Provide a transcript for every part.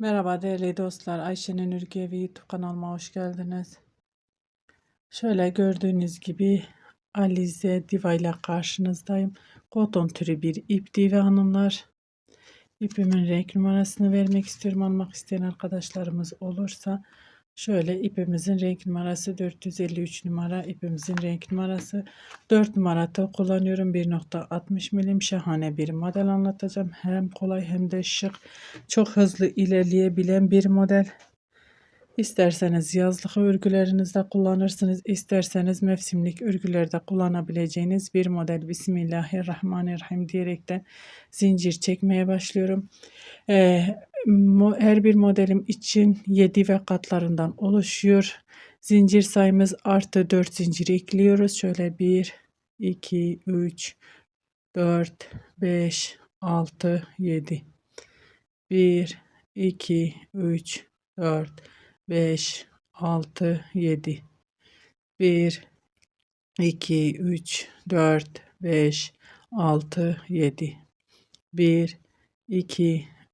Merhaba değerli dostlar. Ayşe'nin Ürgevi YouTube kanalıma hoş geldiniz. Şöyle gördüğünüz gibi Alize Diva ile karşınızdayım. Koton türü bir ip diva hanımlar. İpimin renk numarasını vermek istiyorum. Almak isteyen arkadaşlarımız olursa şöyle ipimizin renk numarası 453 numara. ipimizin renk numarası 4 numara tığ kullanıyorum. 1.60 milim şahane bir model anlatacağım. Hem kolay hem de şık. Çok hızlı ilerleyebilen bir model. İsterseniz yazlık örgülerinizde kullanırsınız, isterseniz mevsimlik örgülerde kullanabileceğiniz bir model. Bismillahirrahmanirrahim diyerekten zincir çekmeye başlıyorum. Her bir modelim için 7 ve katlarından oluşuyor. Zincir sayımız artı 4 zincir ekliyoruz. Şöyle 1, 2, 3, 4, 5, 6, 7. 1, 2, 3, 4, 5, 6, 7. 1, 2, 3, 4, 5, 6, 7. 1, 2,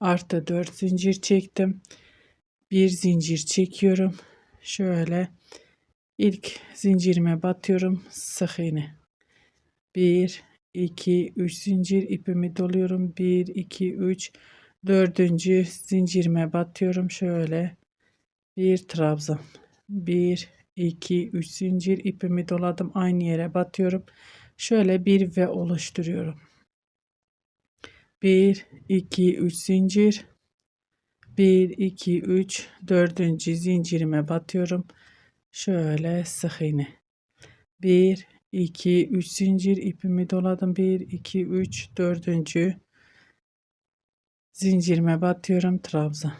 Artı 4 zincir çektim. Bir zincir çekiyorum. Şöyle ilk zincirime batıyorum. Sık iğne. 1, 2, 3 zincir ipimi doluyorum. 1, 2, 3, dördüncü zincirime batıyorum. Şöyle bir trabzan. 1, 2, 3 zincir ipimi doladım. Aynı yere batıyorum. Şöyle bir ve oluşturuyorum. 1, 2, 3 zincir. 1, 2, 3, dördüncü zincirime batıyorum. Şöyle sık iğne. 1, 2, 3 zincir ipimi doladım. 1, 2, 3, dördüncü zincirime batıyorum. Trabzan.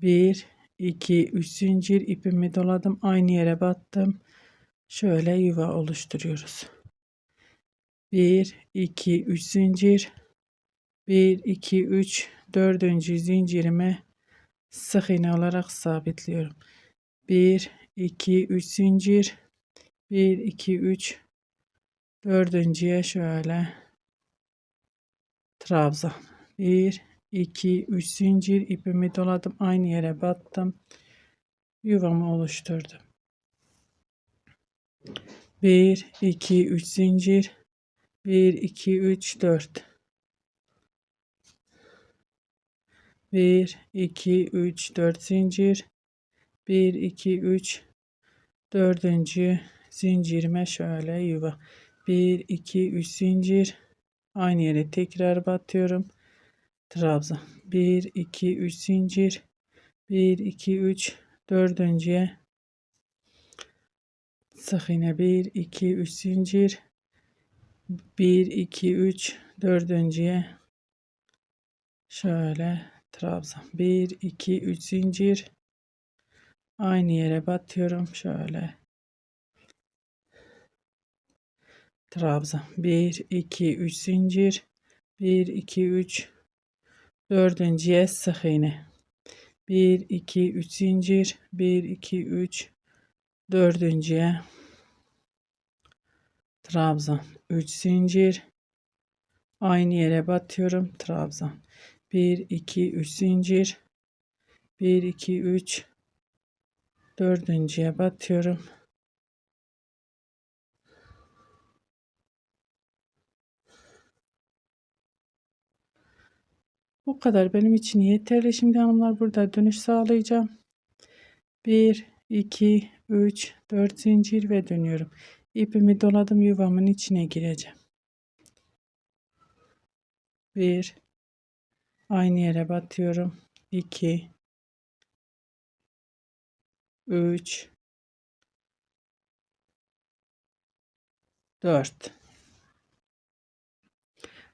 1, 2, 3 zincir ipimi doladım. Aynı yere battım. Şöyle yuva oluşturuyoruz. 1, 2, 3 zincir. 1, 2, 3, dördüncü zincirime sık iğne olarak sabitliyorum. 1, 2, 3 zincir. 1, 2, 3, dördüncüye şöyle trabzan. 1, 2, 3 zincir ipimi doladım. Aynı yere battım. Yuvamı oluşturdum. 1, 2, 3 zincir. 1, 2, 3, 4. 1, 2, 3, 4 zincir. 1, 2, 3, dördüncü zincirime şöyle yuva. 1, 2, 3 zincir. Aynı yere tekrar batıyorum. Trabzan. 1, 2, 3 zincir. 1, 2, 3, dördüncüye sık iğne 1, 2, 3 zincir. 1, 2, 3, dördüncüye şöyle trabzan 1 2 3 zincir. Aynı yere batıyorum. Şöyle. Trabzan 1 2 3 zincir. 1 2 3 dördüncüye sık iğne. 1 2 3 zincir. 1 2 3 dördüncüye. Trabzan 3 zincir. Aynı yere batıyorum. Trabzan 1 2 3 zincir. 1 2 3 dördüncüye batıyorum. Bu kadar benim için yeterli. Şimdi hanımlar burada dönüş sağlayacağım. 1 2 3 4 zincir ve dönüyorum. İpimi doladım yuvamın içine gireceğim. 1 Aynı yere batıyorum. 2 3 4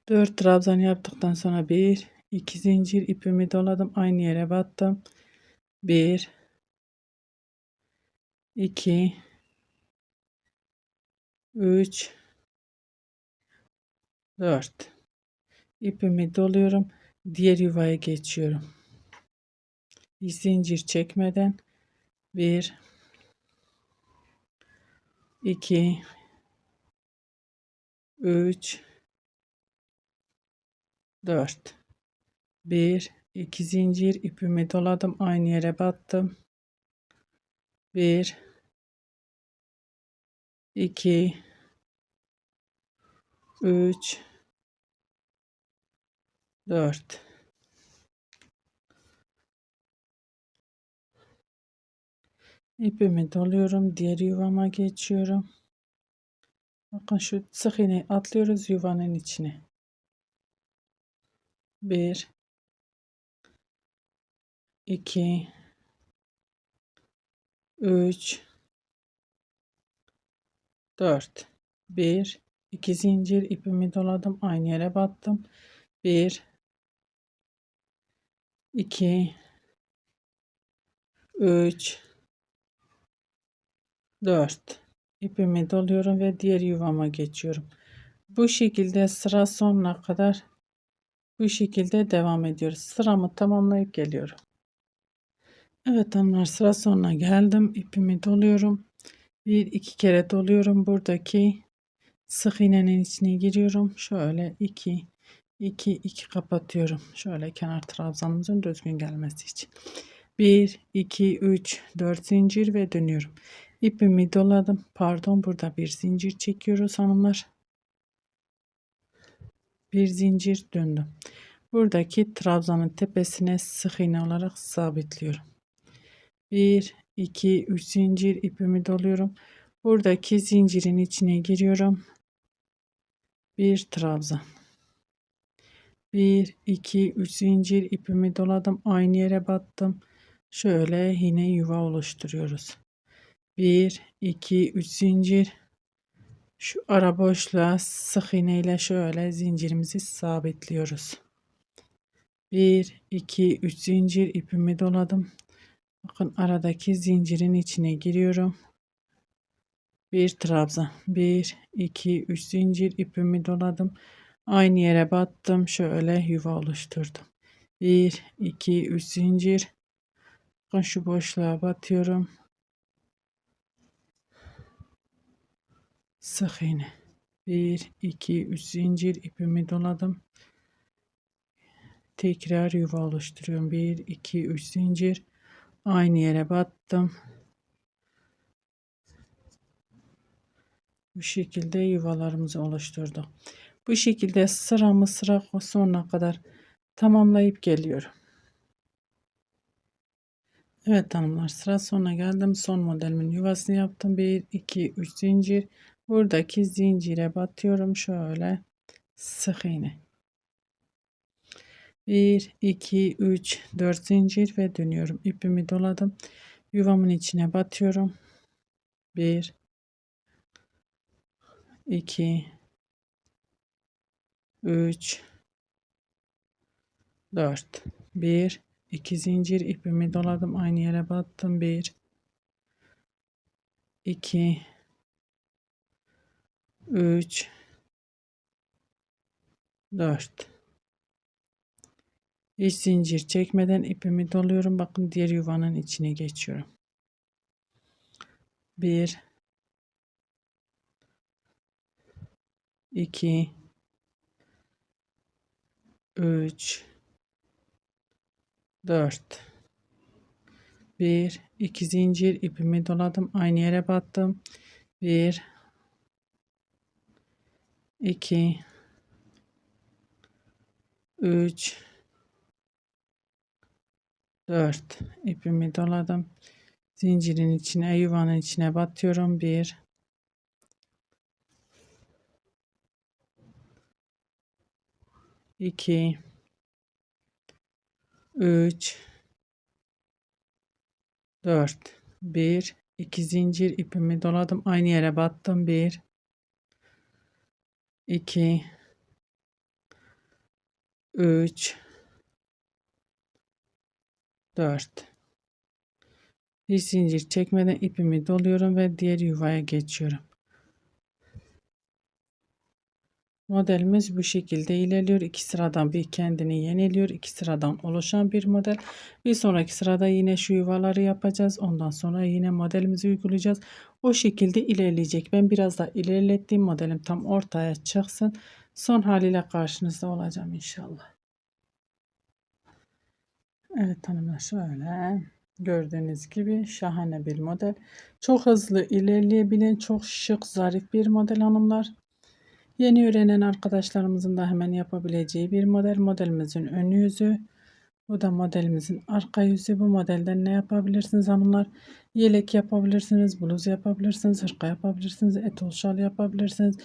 4 trabzan yaptıktan sonra 1 2 zincir ipimi doladım. Aynı yere battım. 1 2 3 4 ipimi doluyorum diğer yuvaya geçiyorum. Bir zincir çekmeden 1 2 3 4 1 2 zincir ipimi doladım aynı yere battım. 1 2 3 4 ipimi doluyorum diğer yuvama geçiyorum. Bakın şu sık iğneyi atlıyoruz yuvanın içine. 1 2 3 4 1 2 zincir ipimi doladım aynı yere battım. 1 2 3 4 ipimi doluyorum ve diğer yuvama geçiyorum. Bu şekilde sıra sonuna kadar bu şekilde devam ediyoruz sıramı tamamlayıp geliyorum. Evet hanımlar sıra sonuna geldim. İpimi doluyorum. Bir iki kere doluyorum. Buradaki sık iğnenin içine giriyorum. Şöyle 2 2 2 kapatıyorum. Şöyle kenar trabzanımızın düzgün gelmesi için. 1 2 3 4 zincir ve dönüyorum. İpimi doladım. Pardon burada bir zincir çekiyoruz hanımlar. Bir zincir döndüm. Buradaki trabzanın tepesine sık iğne olarak sabitliyorum. 1 2 3 zincir ipimi doluyorum. Buradaki zincirin içine giriyorum. Bir trabzan 1 2 3 zincir ipimi doladım aynı yere battım. Şöyle yine yuva oluşturuyoruz. 1 2 3 zincir. Şu ara boşluğa sık iğne ile şöyle zincirimizi sabitliyoruz. 1 2 3 zincir ipimi doladım. Bakın aradaki zincirin içine giriyorum. Bir trabzan. 1 2 3 zincir ipimi doladım aynı yere battım şöyle yuva oluşturdum. 1 2 3 zincir. Bakın şu boşluğa batıyorum. Sık iğne. 1 2 3 zincir ipimi doladım. Tekrar yuva oluşturuyorum. 1 2 3 zincir. Aynı yere battım. Bu şekilde yuvalarımızı oluşturduk bu şekilde sıramı sıra sonuna kadar tamamlayıp geliyorum. Evet hanımlar sıra sonuna geldim. Son modelimin yuvasını yaptım. 1 2 3 zincir. Buradaki zincire batıyorum. Şöyle sık iğne. 1 2 3 4 zincir ve dönüyorum. İpimi doladım. Yuvamın içine batıyorum. 1 2 3 4 1 2 zincir ipimi doladım aynı yere battım. 1 2 3 4 hiç zincir çekmeden ipimi doluyorum. Bakın diğer yuvanın içine geçiyorum. 1 2 3 4 1 2 zincir ipimi doladım aynı yere battım. 1 2 3 4 ipimi doladım. Zincirin içine yuvanın içine batıyorum. 1 2 3 4 1 2 zincir ipimi doladım. Aynı yere battım. 1 2 3 4 bir zincir çekmeden ipimi doluyorum ve diğer yuvaya geçiyorum. Modelimiz bu şekilde ilerliyor. İki sıradan bir kendini yeniliyor. İki sıradan oluşan bir model. Bir sonraki sırada yine şu yuvaları yapacağız. Ondan sonra yine modelimizi uygulayacağız. O şekilde ilerleyecek. Ben biraz da ilerlettiğim modelim tam ortaya çıksın. Son haliyle karşınızda olacağım inşallah. Evet hanımlar şöyle gördüğünüz gibi şahane bir model. Çok hızlı ilerleyebilen çok şık zarif bir model hanımlar. Yeni öğrenen arkadaşlarımızın da hemen yapabileceği bir model. Modelimizin ön yüzü. Bu da modelimizin arka yüzü. Bu modelden ne yapabilirsiniz hanımlar? Yelek yapabilirsiniz, bluz yapabilirsiniz, hırka yapabilirsiniz, etol şal yapabilirsiniz.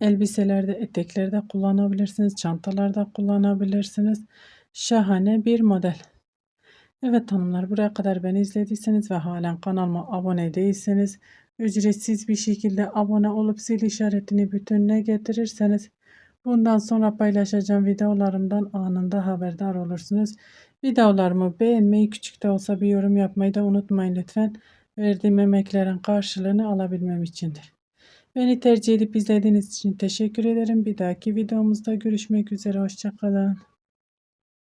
Elbiselerde, eteklerde kullanabilirsiniz, çantalarda kullanabilirsiniz. Şahane bir model. Evet hanımlar buraya kadar beni izlediyseniz ve halen kanalıma abone değilseniz ücretsiz bir şekilde abone olup zil işaretini bütününe getirirseniz bundan sonra paylaşacağım videolarımdan anında haberdar olursunuz. Videolarımı beğenmeyi küçük de olsa bir yorum yapmayı da unutmayın lütfen. Verdiğim emeklerin karşılığını alabilmem içindir. Beni tercih edip izlediğiniz için teşekkür ederim. Bir dahaki videomuzda görüşmek üzere. Hoşçakalın.